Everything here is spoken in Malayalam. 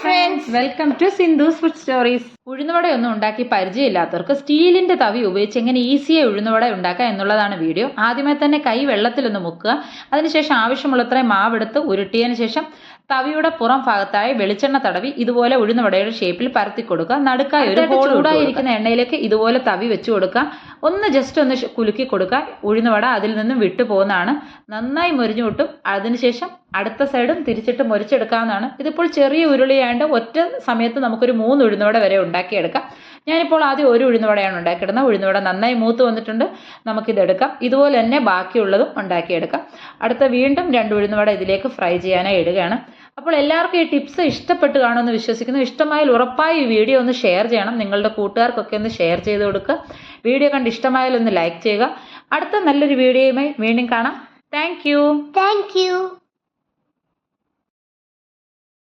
ഫ്രണ്ട്സ് വെൽക്കം ടു സിന്ധുസ് ഫുഡ് സ്റ്റോറീസ് ഉഴുന്നുവട ഒന്നും ഉണ്ടാക്കി പരിചയമില്ലാത്തവർക്ക് സ്റ്റീലിന്റെ തവി ഉപയോഗിച്ച് എങ്ങനെ ഈസിയായി ഉഴുന്നുവട ഉണ്ടാക്കാം എന്നുള്ളതാണ് വീഡിയോ ആദ്യമേ തന്നെ കൈ വെള്ളത്തിലൊന്ന് മുക്കുക. അതിനുശേഷം ആവശ്യമുള്ളത്രയും മാവെടുത്ത് ഉരുട്ടിയതിന് ശേഷം തവിയുടെ പുറം ഭാഗത്തായി വെളിച്ചെണ്ണ തടവി ഇതുപോലെ ഉഴുന്നുവടയുടെ ഷേപ്പിൽ പരത്തി കൊടുക്കുക. നടുക്കായി ഒരു ഹോൾ ചൂടായിരിക്കുന്ന എണ്ണയിലേക്ക് ഇതുപോലെ തവി വെച്ചു കൊടുക്കുക. ഒന്ന് ജസ്റ്റ് ഒന്ന് കുലുക്കി കൊടുക്കുക. ഉഴുന്നുവട അതിൽ നിന്നും വിട്ടു പോകുന്നതാണ്. നന്നായി മുരിഞ്ഞു കിട്ടും. അതിനുശേഷം അടുത്ത സൈഡും തിരിച്ചിട്ട് മുരിച്ചെടുക്കാവുന്നതാണ്. ഇതിപ്പോൾ ചെറിയ ഉരുളിയായതുകൊണ്ട് ഒറ്റ സമയത്ത് നമുക്കൊരു മൂന്ന് ഉഴുന്നുവട വരെ ഉണ്ടാക്കിയെടുക്കാം. ഞാനിപ്പോൾ ആദ്യം ഒരു ഉഴുന്നുവടയാണ് ഉണ്ടാക്കിയിടുന്നത്. ഉഴുന്നുവട നന്നായി മൂത്ത് വന്നിട്ടുണ്ട്. നമുക്കിതെടുക്കാം. ഇതുപോലെ തന്നെ ബാക്കിയുള്ളതും ഉണ്ടാക്കിയെടുക്കാം. അടുത്ത വീണ്ടും രണ്ട് ഉഴുന്നുവട ഇതിലേക്ക് ഫ്രൈ ചെയ്യാനായി ഇടുകയാണ്. അപ്പോൾ എല്ലാവർക്കും ഈ ടിപ്സ് ഇഷ്ടപ്പെട്ട് കാണുമെന്ന് വിശ്വസിക്കുന്നു. ഇഷ്ടമായാൽ ഉറപ്പായി ഈ വീഡിയോ ഒന്ന് ഷെയർ ചെയ്യണം. നിങ്ങളുടെ കൂട്ടുകാർക്കൊക്കെ ഒന്ന് ഷെയർ ചെയ്ത് കൊടുക്കുക. വീഡിയോ കണ്ട് ഇഷ്ടമായാൽ ഒന്ന് ലൈക്ക് ചെയ്യുക. അടുത്ത നല്ലൊരു വീഡിയോയുമായി വീണ്ടും കാണാം. Thank thank you.